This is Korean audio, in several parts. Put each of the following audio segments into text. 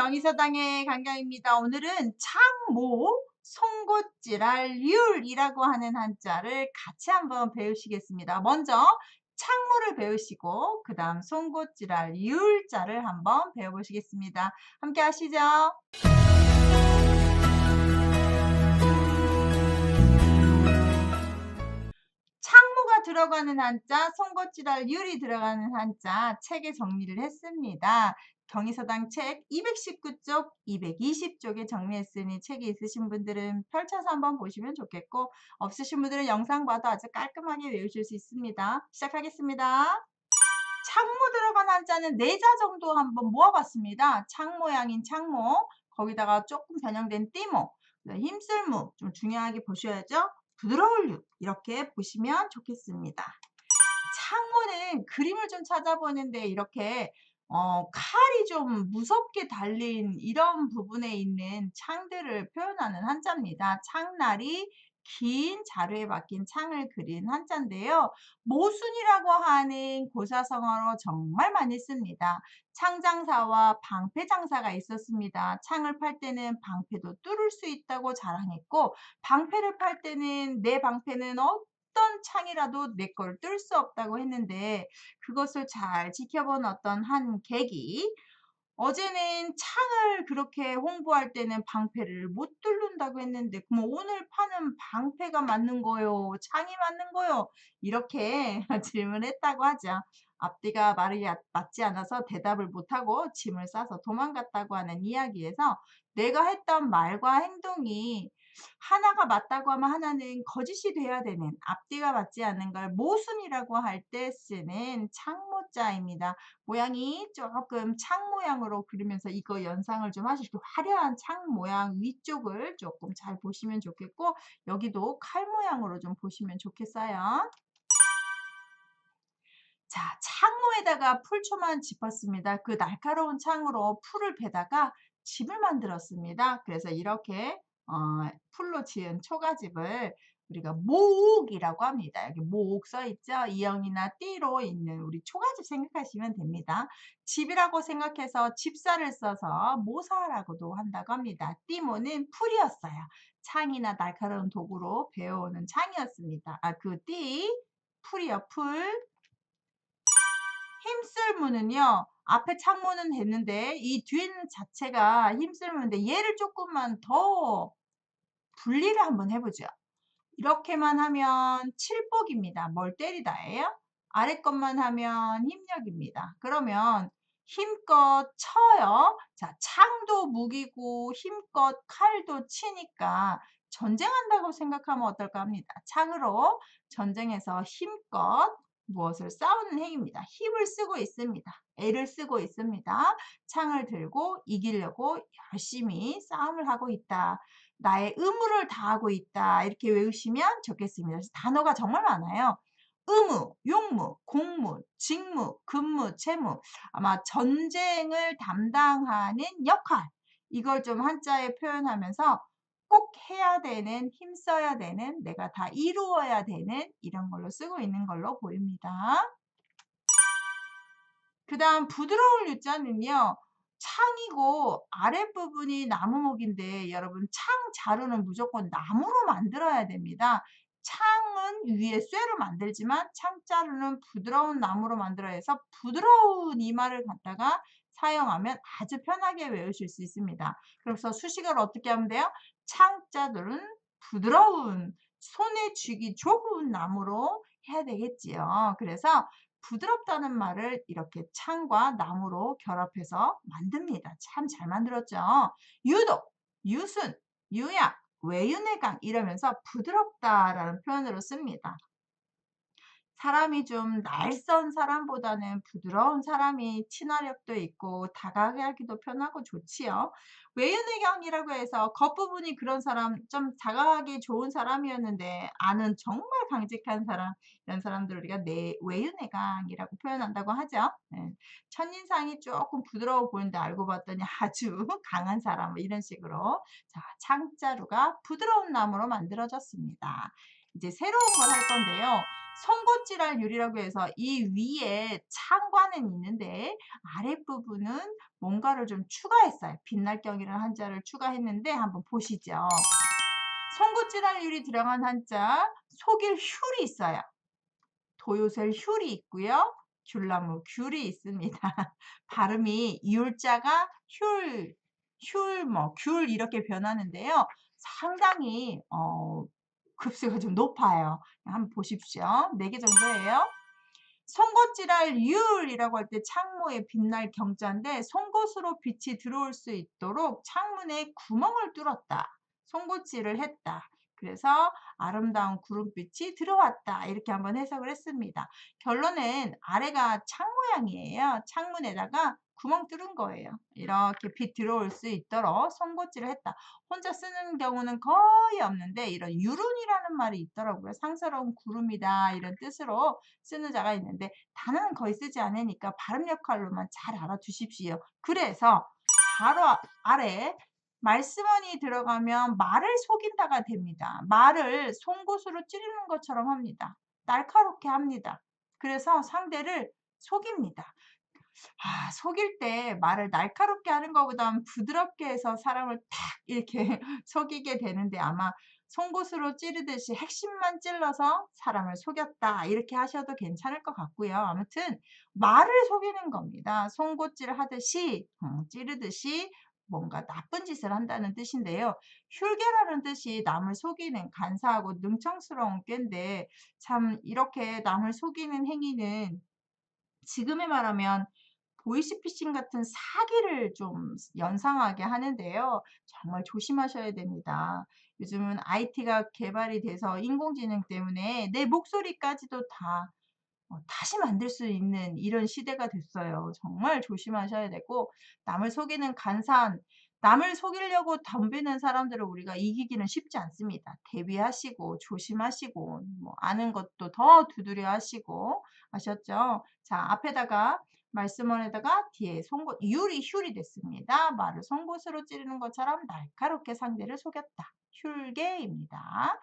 경의서당의 강경입니다. 오늘은 창모, 송곳질할률이라고 하는 한자를 같이 한번 배우시겠습니다. 먼저 창모를 배우시고 그 다음 송곳질할 율자를 한번 배워보시겠습니다. 함께 하시죠. 창모가 들어가는 한자, 송곳질할 율이 들어가는 한자 책에 정리를 했습니다. 경의서당 책 219쪽, 220쪽에 정리했으니 책이 있으신 분들은 펼쳐서 한번 보시면 좋겠고 없으신 분들은 영상 봐도 아주 깔끔하게 외우실 수 있습니다. 시작하겠습니다. 창모 들어간 한자는 네 자 정도 한번 모아봤습니다. 창 모양인 창모, 거기다가 조금 변형된 띠모, 힘쓸무 좀 중요하게 보셔야죠. 부드러울 육 이렇게 보시면 좋겠습니다. 창모는 그림을 좀 찾아보는데 이렇게 어, 칼이 좀 무섭게 달린 이런 부분에 있는 창들을 표현하는 한자입니다. 창날이 긴 자루에 박힌 창을 그린 한자인데요. 모순이라고 하는 고사성어로 정말 많이 씁니다. 창장사와 방패장사가 있었습니다. 창을 팔 때는 방패도 뚫을 수 있다고 자랑했고 방패를 팔 때는 내 방패는 어 어떤 창이라도 내걸 뚫을 수 없다고 했는데 그것을 잘 지켜본 어떤 한 계기 어제는 창을 그렇게 홍보할 때는 방패를 못 뚫는다고 했는데 그럼 오늘 파는 방패가 맞는 거요? 창이 맞는 거요? 이렇게 질문했다고 하죠. 앞뒤가 말이 맞지 않아서 대답을 못하고 짐을 싸서 도망갔다고 하는 이야기에서 내가 했던 말과 행동이 하나가 맞다고 하면 하나는 거짓이 돼야 되는 앞뒤가 맞지 않는 걸 모순이라고 할 때 쓰는 창모자입니다. 모양이 조금 창 모양으로 그리면서 이거 연상을 좀 하시고 화려한 창 모양 위쪽을 조금 잘 보시면 좋겠고 여기도 칼 모양으로 좀 보시면 좋겠어요. 자, 창모에다가 풀초만 짚었습니다. 그 날카로운 창으로 풀을 베다가 집을 만들었습니다. 그래서 이렇게 어, 풀로 지은 초가집을 우리가 모옥이라고 합니다. 여기 모옥 써 있죠? 이형이나 띠로 있는 우리 초가집 생각하시면 됩니다. 집이라고 생각해서 집사를 써서 모사라고도 한다고 합니다. 띠모는 풀이었어요. 창이나 날카로운 도구로 배워오는 창이었습니다. 아, 그 띠, 풀이요, 풀. 힘쓸무는요. 앞에 창문은 됐는데 이 뒤에는 자체가 힘쓸무인데 얘를 조금만 더 분리를 한번 해보죠. 이렇게만 하면 칠복입니다. 뭘 때리다예요? 아래 것만 하면 힘력입니다. 그러면 힘껏 쳐요. 자, 창도 무기고 힘껏 칼도 치니까 전쟁한다고 생각하면 어떨까 합니다. 창으로 전쟁에서 힘껏 무엇을 싸우는 행위입니다. 힘을 쓰고 있습니다. 애를 쓰고 있습니다. 창을 들고 이기려고 열심히 싸움을 하고 있다. 나의 의무를 다하고 있다. 이렇게 외우시면 좋겠습니다. 단어가 정말 많아요. 의무, 용무, 공무, 직무, 근무, 채무. 아마 전쟁을 담당하는 역할. 이걸 좀 한자에 표현하면서 꼭 해야 되는, 힘써야 되는, 내가 다 이루어야 되는 이런 걸로 쓰고 있는 걸로 보입니다. 그 다음 부드러울 유자는요. 창이고 아랫부분이 나무목인데 여러분 창 자루는 무조건 나무로 만들어야 됩니다. 창은 위에 쇠로 만들지만 창자루는 부드러운 나무로 만들어야 해서 부드러운 이마를 갖다가 사용하면 아주 편하게 외우실 수 있습니다. 그래서 수식을 어떻게 하면 돼요? 창자들은 부드러운 손에 쥐기 좋은 나무로 해야 되겠지요. 그래서 부드럽다는 말을 이렇게 창과 나무로 결합해서 만듭니다. 참 잘 만들었죠. 유독, 유순, 유약, 외윤회강 이러면서 부드럽다라는 표현으로 씁니다. 사람이 좀 날선 사람보다는 부드러운 사람이 친화력도 있고 다가가기도 편하고 좋지요. 외윤의경이라고 해서 겉부분이 그런 사람 좀 다가가기 좋은 사람이었는데 안은 정말 강직한 사람 이런 사람들 우리가 내 외윤의강이라고 표현한다고 하죠. 네. 첫인상이 조금 부드러워 보이는데 알고 봤더니 아주 강한 사람 뭐 이런 식으로 자 창자루가 부드러운 나무로 만들어졌습니다. 이제 새로운 걸 할 건데요. 송곳질할 유리라고 해서 이 위에 창과는 있는데 아랫부분은 뭔가를 좀 추가했어요. 빛날경이라는 한자를 추가했는데 한번 보시죠. 유리 들어간 한자 속일 휼이 있어요. 도요셀 휼이 있고요. 귤나무 귤이 있습니다. 발음이 율자가 휼, 귤, 뭐, 귤 이렇게 변하는데요. 상당히 어, 급수가 좀 높아요. 한번 보십시오. 4개 정도예요. 송곳질할 율이라고 할 때 창모에 빛날 경자인데 송곳으로 빛이 들어올 수 있도록 창문에 구멍을 뚫었다. 송곳질을 했다. 그래서 아름다운 구름빛이 들어왔다. 이렇게 한번 해석을 했습니다. 결론은 아래가 창 모양이에요. 창문에다가 구멍 뚫은 거예요. 이렇게 빛 들어올 수 있도록 송곳질을 했다. 혼자 쓰는 경우는 거의 없는데 이런 유run이라는 말이 있더라고요. 상스러운 구름이다 이런 뜻으로 쓰는 자가 있는데 단어는 거의 쓰지 않으니까 발음 역할로만 잘 알아두십시오. 그래서 바로 아래 말씀원이 들어가면 말을 속인다가 됩니다. 말을 송곳으로 찌르는 것처럼 합니다. 날카롭게 합니다. 그래서 상대를 속입니다. 아, 속일 때 말을 날카롭게 하는 것보다는 부드럽게 해서 사람을 탁 이렇게 속이게 되는데 아마 송곳으로 찌르듯이 핵심만 찔러서 사람을 속였다 이렇게 하셔도 괜찮을 것 같고요. 아무튼 말을 속이는 겁니다. 송곳질 하듯이 음, 찌르듯이 뭔가 나쁜 짓을 한다는 뜻인데요. 흉계라는 뜻이 남을 속이는 간사하고 능청스러운 꾀인데 참 이렇게 남을 속이는 행위는 지금에 말하면 보이스피싱 같은 사기를 좀 연상하게 하는데요. 정말 조심하셔야 됩니다. 요즘은 IT가 개발이 돼서 인공지능 때문에 내 목소리까지도 다 어, 다시 만들 수 있는 이런 시대가 됐어요. 정말 조심하셔야 되고 남을 속이는 간사한 남을 속이려고 덤비는 사람들을 우리가 이기기는 쉽지 않습니다. 대비하시고 조심하시고 뭐 아는 것도 더 두드려 하시고 아셨죠? 자 앞에다가 말씀원에다가 뒤에 송곳 율이 흉이 됐습니다. 말을 송곳으로 찌르는 것처럼 날카롭게 상대를 속였다. 흉계입니다.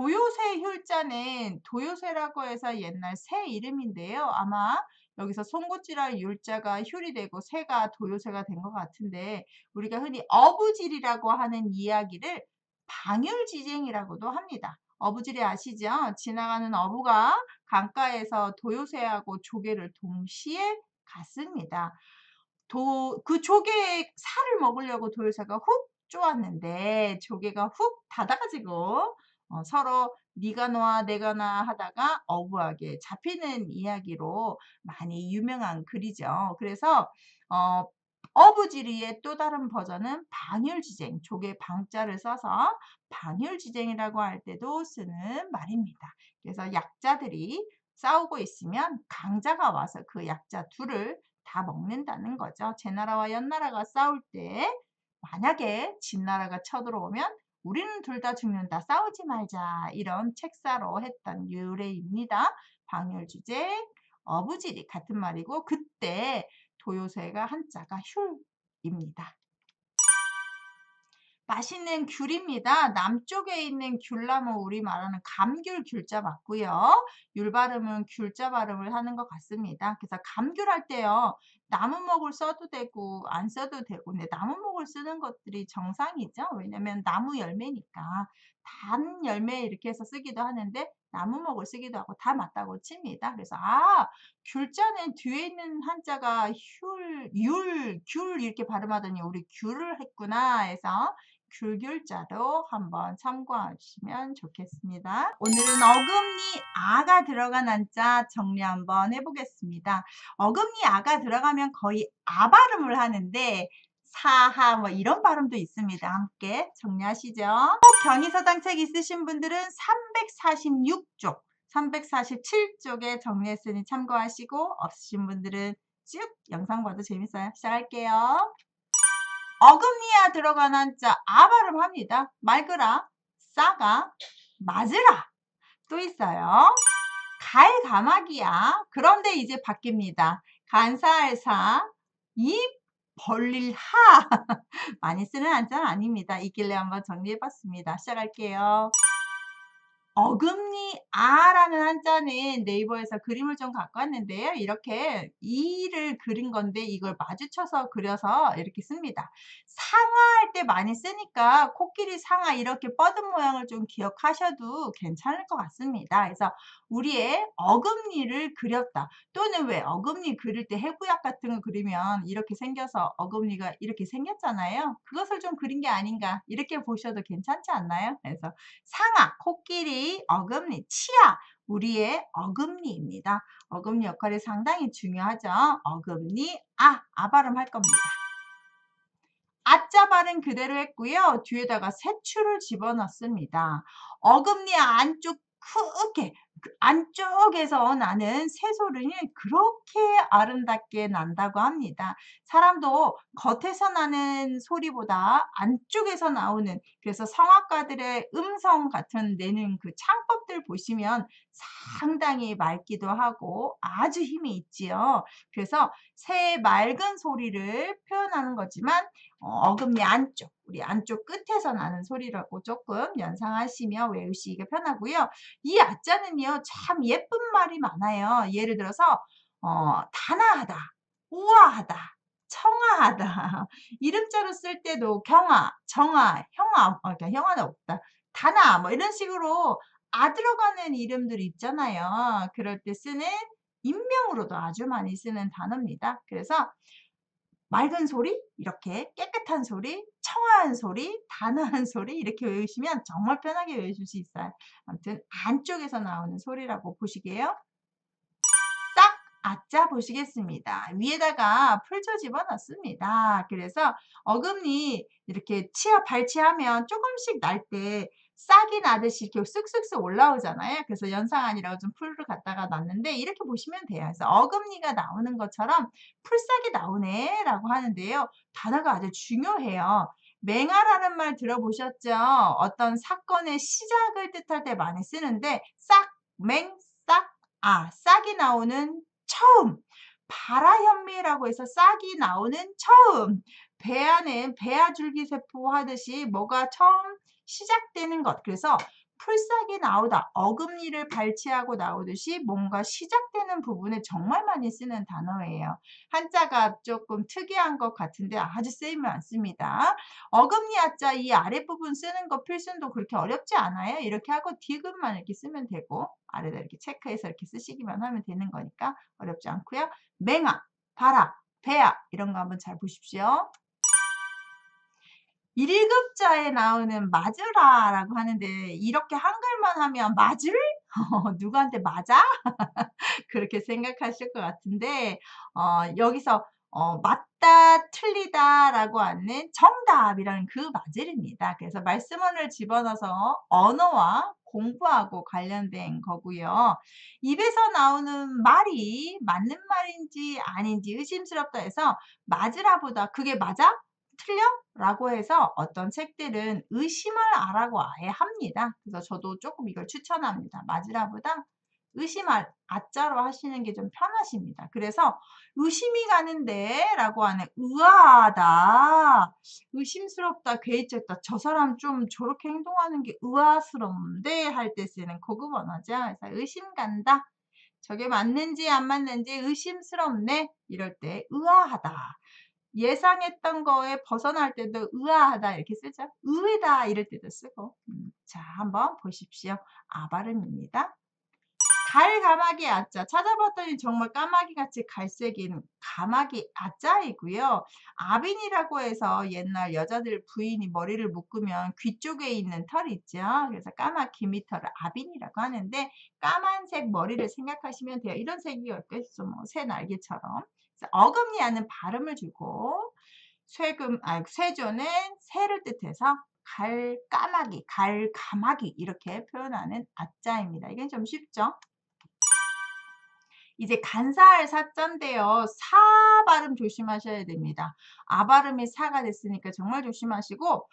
도요새 율자는 도요새라고 해서 옛날 새 이름인데요. 아마 여기서 송곳질할 율자가 흉이 되고 새가 도요새가 된 것 같은데 우리가 흔히 어부질이라고 하는 이야기를 방율지쟁이라고도 합니다. 어부질이 아시죠? 지나가는 어부가 강가에서 도요새하고 조개를 동시에 갔습니다. 도, 그 조개의 살을 먹으려고 도요새가 훅 쪼았는데 조개가 훅 닫아가지고 어, 서로 네가 놔 내가 놔 하다가 어부하게 잡히는 이야기로 많이 유명한 글이죠. 그래서 어, 어부지리의 또 다른 버전은 방율지쟁, 조개 방자를 써서 방율지쟁이라고 할 때도 쓰는 말입니다. 그래서 약자들이 싸우고 있으면 강자가 와서 그 약자 둘을 다 먹는다는 거죠. 제 나라와 연나라가 싸울 때 만약에 진나라가 쳐들어오면 우리는 둘 다 죽는다. 싸우지 말자. 이런 책사로 했던 유래입니다. 방열주제, 어부지리 같은 말이고 그때 도요새가 한자가 흉입니다. 맛있는 귤입니다. 남쪽에 있는 귤나무 우리 말하는 감귤 귤자 맞고요. 율 발음은 귤자 발음을 하는 것 같습니다. 그래서 감귤 할 때요. 나무목을 써도 되고 안 써도 되고 근데 나무목을 쓰는 것들이 정상이죠. 왜냐면 나무 열매니까 단 열매 이렇게 해서 쓰기도 하는데 나무목을 쓰기도 하고 다 맞다고 칩니다. 그래서 아 귤자는 뒤에 있는 한자가 휼, 율, 귤 이렇게 발음하더니 우리 귤을 했구나 해서 귤귤자도 한번 참고하시면 좋겠습니다. 오늘은 어금니 아가 들어간 한자 정리 한번 해보겠습니다. 어금니 아가 들어가면 거의 아 발음을 하는데 사하 뭐 이런 발음도 있습니다. 함께 정리하시죠. 경의서당 책 있으신 분들은 346쪽, 347쪽에 정리했으니 참고하시고 없으신 분들은 쭉 영상 봐도 재밌어요. 시작할게요. 어금니야 들어간 한자 아 발음합니다. 말거라, 싸가, 맞으라 또 있어요. 갈 가마기야. 그런데 이제 바뀝니다. 간사할사, 입 벌릴 하. 많이 쓰는 한자는 아닙니다. 있길래 한번 정리해봤습니다. 시작할게요. 어금니 아라는 한자는 네이버에서 그림을 좀 갖고 왔는데요. 이렇게 이를 그린 건데 이걸 마주쳐서 그려서 이렇게 씁니다. 상아할 때 많이 쓰니까 코끼리 상아 이렇게 뻗은 모양을 좀 기억하셔도 괜찮을 것 같습니다. 그래서 우리의 어금니를 그렸다. 또는 왜 어금니 그릴 때 해부약 같은 거 그리면 이렇게 생겨서 어금니가 이렇게 생겼잖아요. 그것을 좀 그린 게 아닌가 이렇게 보셔도 괜찮지 않나요? 그래서 상아, 코끼리, 어금니, 치아 우리의 어금니입니다. 어금니 역할이 상당히 중요하죠. 어금니, 아, 아 발음 할 겁니다. 아자 발음 그대로 했고요. 뒤에다가 새추를 집어넣습니다. 어금니 안쪽 크게 그 안쪽에서 나는 새소리는 그렇게 아름답게 난다고 합니다. 사람도 겉에서 나는 소리보다 안쪽에서 나오는 그래서 성악가들의 음성 같은 내는 그 창법들 보시면 상당히 맑기도 하고 아주 힘이 있지요. 그래서 새의 맑은 소리를 표현하는 거지만 어, 어금니 안쪽, 우리 안쪽 끝에서 나는 소리라고 조금 연상하시며 외우시기가 편하고요. 이 아자는요, 참 예쁜 말이 많아요. 예를 들어서, 어, 단아하다, 우아하다, 청아하다. 이름자로 쓸 때도 경아, 정아, 형아, 어, 그러니까 형아는 없다. 단아, 뭐 이런 식으로 아 들어가는 이름들이 있잖아요. 그럴 때 쓰는 인명으로도 아주 많이 쓰는 단어입니다. 그래서 맑은 소리, 이렇게 깨끗한 소리, 청아한 소리, 단아한 소리 이렇게 외우시면 정말 편하게 외우실 수 있어요. 아무튼 안쪽에서 나오는 소리라고 보시게요. 싹 아짜 보시겠습니다. 위에다가 풀쳐 집어넣습니다. 그래서 어금니 이렇게 치아 발치하면 조금씩 날 때 싹이 나듯이 이렇게 쓱쓱쓱 올라오잖아요. 그래서 연상안이라고 좀 풀을 갖다가 놨는데 이렇게 보시면 돼요. 그래서 어금니가 나오는 것처럼 풀싹이 나오네 라고 하는데요. 단어가 아주 중요해요. 맹아라는 말 들어보셨죠? 어떤 사건의 시작을 뜻할 때 많이 쓰는데 싹, 맹, 싹, 아, 싹이 나오는 처음. 발화현미라고 해서 싹이 나오는 처음. 배 안에 배아줄기세포 하듯이 뭐가 처음 시작되는 것. 그래서 풀싹이 나오다, 어금니를 발치하고 나오듯이 뭔가 시작되는 부분에 정말 많이 쓰는 단어예요. 한자가 조금 특이한 것 같은데 아주 쓰이면 많습니다. 어금니 하자 이 아랫부분 쓰는 거 필순도 그렇게 어렵지 않아요. 이렇게 하고 디귿만 이렇게 쓰면 되고 아래다 이렇게 체크해서 이렇게 쓰시기만 하면 되는 거니까 어렵지 않고요. 맹아, 바라, 배아 이런 거 한번 잘 보십시오. 1급자에 나오는 맞으라 라고 하는데 이렇게 한글만 하면 맞을? 누구한테 맞아? 그렇게 생각하실 것 같은데 어, 여기서 어, 맞다, 틀리다 라고 하는 정답이라는 그 맞을입니다. 그래서 말씀원을 집어넣어서 언어와 공부하고 관련된 거고요. 입에서 나오는 말이 맞는 말인지 아닌지 의심스럽다 해서 맞으라보다 그게 맞아? 틀려? 라고 해서 어떤 책들은 의심을 하라고 아예 합니다. 그래서 저도 조금 이걸 추천합니다. 맞으라보다 의심할 아자로 하시는 게 좀 편하십니다. 그래서 의심이 가는데 라고 하는 의아하다, 의심스럽다, 괴이적다. 저 사람 좀 저렇게 행동하는 게 의아스러운데 할 때 쓰는 고급 언어죠. 그래서 의심 간다. 저게 맞는지 안 맞는지 의심스럽네. 이럴 때 의아하다. 예상했던 거에 벗어날 때도 의아하다 이렇게 쓰죠. 의외다 이럴 때도 쓰고. 음, 자, 한번 보십시오. 아 발음입니다. 갈 가마귀 아자 찾아봤더니 정말 까마귀 같이 갈색인 가마귀 아자이고요. 아빈이라고 해서 옛날 여자들 부인이 머리를 묶으면 귀 쪽에 있는 털이 있죠. 그래서 까마 기미털을 아빈이라고 하는데 까만색 머리를 생각하시면 돼요. 이런 색이 어땠어? 뭐새 날개처럼. 어금니하는 발음을 주고 쇠금, 아, 쇠조는 새를 뜻해서 갈 까마귀, 갈 가마귀 이렇게 표현하는 아자입니다. 이게 좀 쉽죠? 이제 간사할 사자인데요. 사 발음 조심하셔야 됩니다. 아 발음이 사가 됐으니까 정말 조심하시고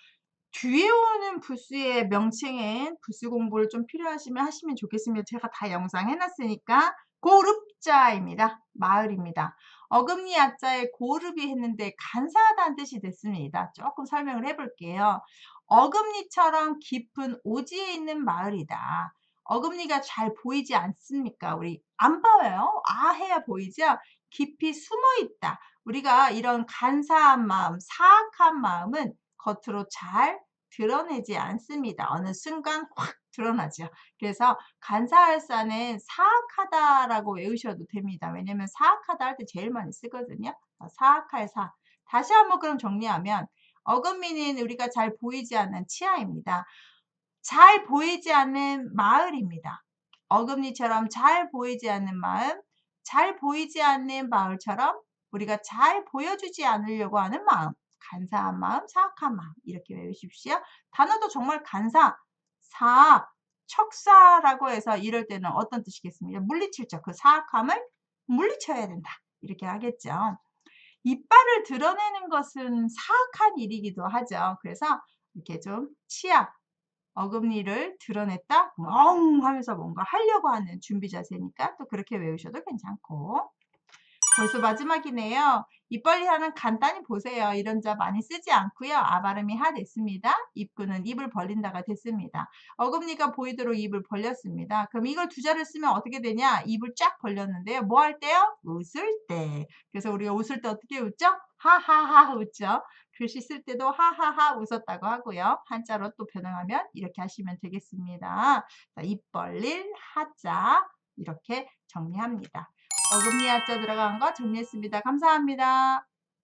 뒤에 오는 부수의 명칭엔 부수 공부를 좀 필요하시면 하시면 좋겠습니다. 제가 다 영상 해놨으니까 고릅자입니다. 마을입니다. 어금니 아자에 고릅이 했는데 간사하다는 뜻이 됐습니다. 조금 설명을 해볼게요. 어금니처럼 깊은 오지에 있는 마을이다. 어금니가 잘 보이지 않습니까? 우리 안 보여요? 아 해야 보이죠? 깊이 숨어 있다. 우리가 이런 간사한 마음, 사악한 마음은 겉으로 잘 드러내지 않습니다. 어느 순간 확 드러나죠. 그래서 간사할사는 사악하다라고 외우셔도 됩니다. 왜냐면 사악하다 할 때 제일 많이 쓰거든요. 어, 사악할 사. 다시 한번 그럼 정리하면 어금니는 우리가 잘 보이지 않는 치아입니다. 잘 보이지 않는 마을입니다. 어금니처럼 잘 보이지 않는 마음, 잘 보이지 않는 마을처럼 우리가 잘 보여주지 않으려고 하는 마음, 간사한 마음, 사악한 마음 이렇게 외우십시오. 단어도 정말 간사, 사악, 척사라고 해서 이럴 때는 어떤 뜻이겠습니까? 물리칠 적, 그 사악함을 물리쳐야 된다. 이렇게 하겠죠. 이빨을 드러내는 것은 사악한 일이기도 하죠. 그래서 이렇게 좀 치아, 어금니를 드러냈다, 엉 하면서 뭔가 하려고 하는 준비 자세니까 또 그렇게 외우셔도 괜찮고. 벌써 마지막이네요. 입 벌리하는 간단히 보세요. 이런 자 많이 쓰지 않고요. 아 발음이 하 됐습니다. 입구는 입을 벌린다가 됐습니다. 어금니가 보이도록 입을 벌렸습니다. 그럼 이걸 두 자를 쓰면 어떻게 되냐? 입을 쫙 벌렸는데요. 뭐 할 때요? 웃을 때. 그래서 우리가 웃을 때 어떻게 웃죠? 하하하 웃죠. 글씨 쓸 때도 하하하 웃었다고 하고요. 한자로 또 변형하면 이렇게 하시면 되겠습니다. 자, 입 벌릴 하자 이렇게 정리합니다. 어금니 하자 들어간 거 정리했습니다. 감사합니다.